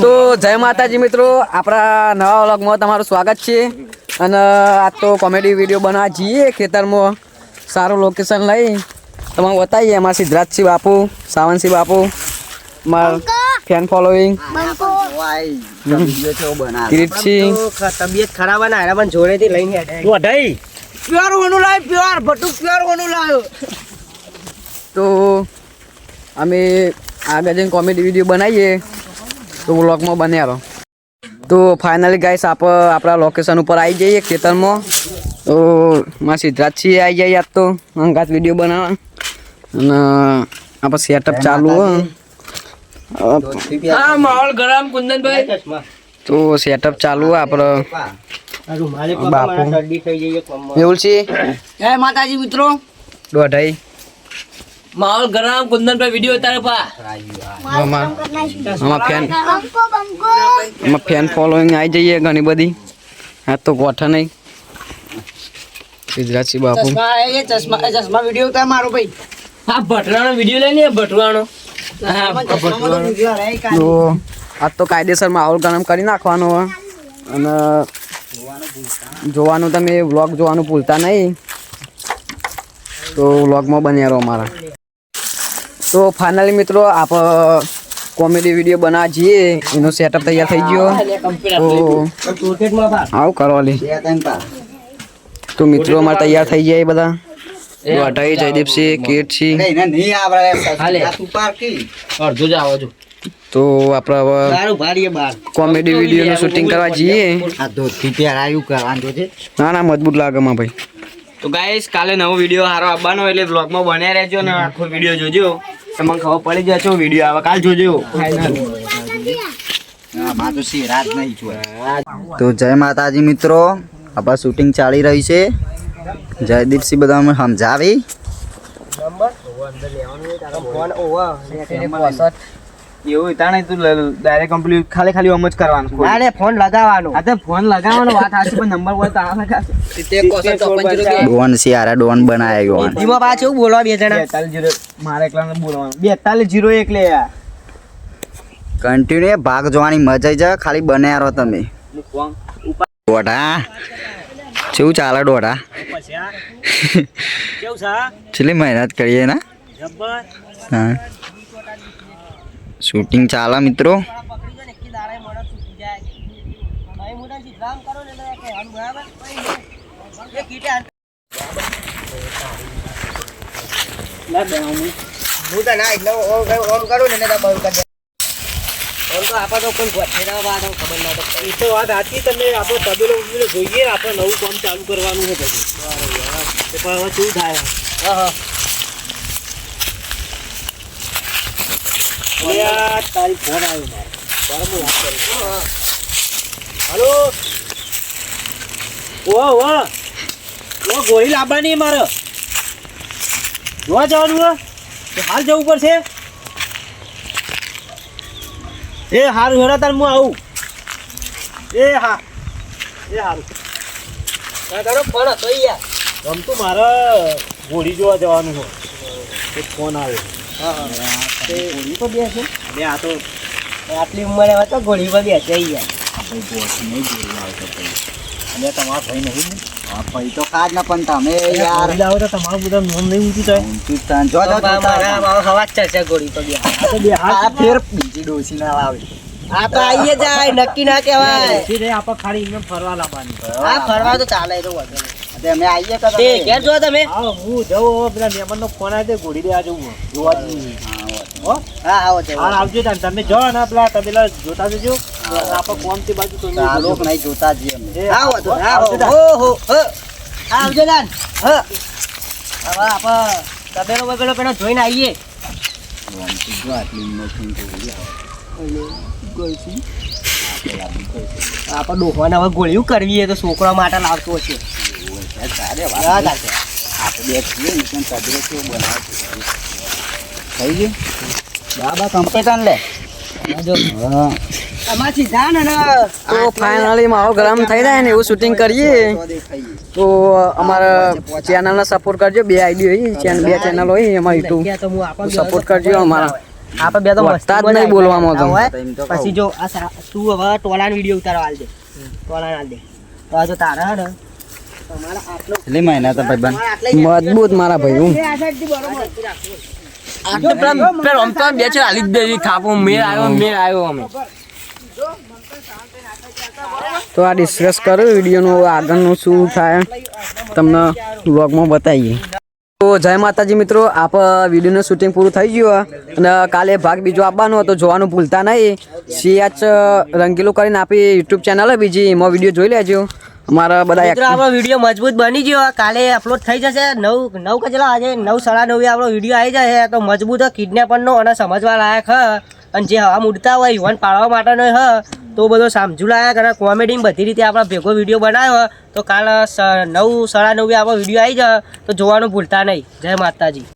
તો જય માતાજી મિત્રો આપણા નવા વ્લોગમાં તમારું સ્વાગત છે. અને આ તો કોમેડી વીડિયો બનાવવા જઈએ ખેતરમાં. સારું લોકેશન લઈ. તમારું બતાવીએ એમાં સિદ્ધરાજસિંહ બાપુ સાવનસિંહ બાપુ માર ફેન ફોલોઈંગ કિરીટસિંહ તબિયત ખરાબ ના એના પણ જોડેથી લઈને વઢાઈ પ્યોર હોનું લાવ પ્યોર ભટુ પ્યોર હોનું લાવ તો અમે આગળ જઈને કોમેડી વીડિયો બનાવીએ. તો વ્લોગમાં બન્યા રહો. તો ફાઇનલી ગાઈસ આપ આપણા લોકેશન ઉપર આવી જઈએ ખેતરમાં. તો માં છીએ આવી જાય આજ તો. અંગાત વીડિયો બનાવવા. અને આપણે સેટઅપ ચાલુ હા. માહોલ ગરમ કુંદનભાઈ. તો સેટઅપ ચાલુ હે આપણે બાપુ. જઈએ મેહુલ છે? જય માતાજી મિત્રો. દોઢાઈ. માહોલ ગરમ કુંદનભાઈ વીડિયો ઉતારે પા. આમાં ફેન આમાં ફેન ફોલોઈંગ આવી જઈએ ઘણી બધી. આ તો ગોઠા નહીં. સિદ્ધરાજસિંહ બાપુ. ચશ્મા એ ચશ્મા વીડિયો ઉતાર મારો ભાઈ. હા ભટરાનો વીડિયો લઈ લે ભટવાનો તો આજ તો કાયદેસર માહોલ ગરમ કરી નાખવાનો અને જોવાનું તમે વ્લોગ જોવાનું ભૂલતા નહીં. તો વ્લોગમાં બન્યા રહો અમારા તો ફાઇનલી મિત્રો આપ કોમેડી વીડિયો બનાવવા જઈએ એનો સેટઅપ તૈયાર થઈ ગયો. તો આવું કરો લી. તો મિત્રો અમારે તૈયાર થઈ જાય બધા. અઢાઈ જયદીપસિંહ કીર્તસિંહ તો આપણે હવે સારું ભાડીએ બાર. કોમેડી વિડીયોનું શૂટિંગ કરવા જઈએ. ના ના મજબૂત લાગે માં ભાઈ. તો ગાઈસ કાલે નવો વીડિયો હારો આવવાનો એટલે વ્લોગમાં બન્યા રહેજો ને આખો વીડિયો જોજો. તમને ખબર પડી જશે વીડિયો આવે. કાલ જોજો તો જય માતાજી મિત્રો. આપણા શૂટિંગ ચાલી રહી છે. જયદીપસિંહ બધા અમે સમજાવી. એવું તાણે તું ડાયરેક્ટ કમ્પ્લીટ ખાલી ખાલી ઓમ જ કરવાનું ના રે ફોન લગાવવાનો. આ તો ફોન લગાવવાનો વાત હાચી પણ નંબર હોય તાણા લગા ડોન સિયારા ડોન બનાય ગયો. એમાં પાછું બોલવા બે જણા. બેતાલીસ જીરો મારે એકલાને બોલવાનું. બેતાલીસ જીરો એક લે યાર કન્ટિન્યુ ભાગ જોવાની મજા આવી જાય ખાલી બને રહો તમે. દોઢા કેવું ચાલે દોઢા છેલ્લી મહેનત કરીએ ના હા. શૂટિંગ ચાલે મિત્રો હું તો ના એટલે ઓમ ઓમ કરું ને તો બહુ કરી ઓમ તો આપા તો કોઈ ગોઠેડા વાળો ખબર ના તો એ તો વાત સાચી તમે આપણો તબેલો બબેલો જોઈએ ને આપણે નવું કામ ચાલુ કરવાનું છે પછી તો પણ હવે શું થાય હા હા તારી ફોન આવ્યો મારે. હલો. ઓ ઓ ઓ ગોળી લાવવાની મારે. જોવા જવાનું? તો હાલ જવું પડશે. એ હારું, હેડા તાર, હું આવું. એ હા. એ હારું. કરો ફોન હતો યાર. ગમતું મારે ઘોડી જોવા જવાનું હોય. ફોન આવ્યો. ગોળી પર બેસે બે આ તો આટલી ઉંમરે હોય તો ગોળી પર બેસે ઈ યાર. અને તમારા ભાઈ નહીં ને. ભાઈ તો કાજ ના પણ તમે યાર. જાઓ તો તમારું બધા નામ નહીં ઊંચી થાય. જો જો મારા મારા હવા જ પર બે. આ ફેર બીજી ડોસી ના આવે આ તો આઈએ જાય નક્કી ના કહેવાય. આપણે ખાલી એમને ફરવા લાવવાની. આ ફરવા તો ચાલે તો નહીં. આવીએ તો તે ઘેર જો તમે? હા હું જવું હવે પેલા મહેમાનનો ફોન આવે ઘોડી લેવા જવું જોવા જવું હો હા? આવો તે આવજો તાન. તમે જો ને પેલા તબેલા જોતા જજો. આપણે કોમથી બાજુ તો નહીં નહીં જોતા જઈએ આવો તો આવો. આવજો તાન. હો હો હો. આવજો દાન હ. હવે આપણે તબેલો બબેલો પેલા જોઈને આવીએ જો આટલી આપણે ડોહવાને હવે ગોળીઓ કરવી એ તો છોકરા માટે લાવતો હશે. થઈ ગયું બાબા લે તો ફાઇનલી ગરમ થઈ જાય ને એવું શૂટિંગ કરીએ. તો અમારા ચેનલને સપોર્ટ કરજો બે આઈડી હોય બે ચેનલ હોય એમાં યુટ્યુબ સપોર્ટ કરજો અમારા. આપણે બે તો વધતા જ નહીં બોલવામાં તો. પછી જો આ તું હવે ટોલાનો વીડિયો ઉતારવા આલ દે. ટોલાનો આલ દે. તો આ જો તારા ને. મહિના મજબૂત મારા ભાઈ હું આટલે પેલા પેલા રમતા બે ચાર હાલી જ દેવી થાપો મેળ આવ્યો મેળ આવ્યો અમે. તો આ ડિસ્કસ કરો વિડીયોનું આગળનું શું થાય તમને વ્લોગમાં બતાવીએ. તો જય માતાજી મિત્રો આપ વિડીયોનું શૂટિંગ પૂરું થઈ ગયું અને કાલે ભાગ બીજો આપવાનો હતો જોવાનું ભૂલતા નહીં. સીએચ રંગીલું કરીને આપી યુટ્યુબ ચેનલ બીજી એમાં વીડિયો જોઈ લેજો. અમારા બધા મિત્રો આપણો વીડિયો મજબૂત બની ગયો. કાલે અપલોડ થઈ જશે. નવ નવ કચલા આજે નવ સાડા નવે આપણો વીડિયો આવી જશે તો મજબૂત કિડનેપરનો અને સમજવા લાયક હ. અને જે હવા ઉડતા હોય યુવાન પાડવા માટેનો હ. તો બધો સમજુ લાયક અને કોમેડી બધી રીતે આપણો ભેગો વીડિયો બનાવ્યો તો કાલ નવ સાડા નવે આપણો વીડિયો આવી જાય. તો જોવાનું ભૂલતા નહીં. જય માતાજી.